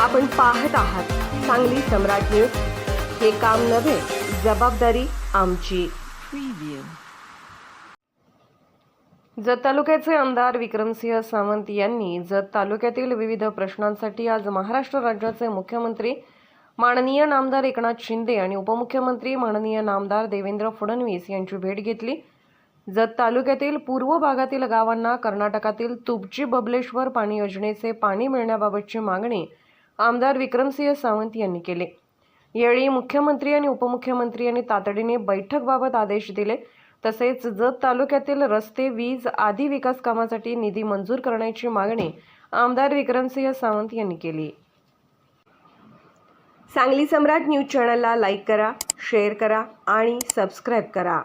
आपण पाहत आहात सांगली सम्राट न्यूज. हे काम नव्हे जबाबदारी आमची. जत तालुक्याचे आमदार विक्रमसिंह सावंत यांनी जत तालुक्यातील विविध प्रश्नांसाठी आज महाराष्ट्र राज्याचे मुख्यमंत्री माननीय नामदार एकनाथ शिंदे आणि उपमुख्यमंत्री माननीय नामदार देवेंद्र फडणवीस यांची भेट घेतली. जत तालुक्यातील पूर्व भागातील गावांना कर्नाटकातील तुपची बबलेश्वर पाणी योजनेचे पाणी मिळण्याबाबतची मागणी आमदार विक्रमसिंह सावंत यांनी केले. यावेळी मुख्यमंत्री आणि उपमुख्यमंत्री यांनी तातडीने बैठकबाबत आदेश दिले. तसेच जत तालुक्यातील रस्ते वीज आदी विकास कामासाठी निधी मंजूर करण्याची मागणी आमदार विक्रमसिंह सावंत यांनी केली. सांगली सम्राट न्यूज चॅनलला लाईक करा शेअर करा आणि सबस्क्राईब करा.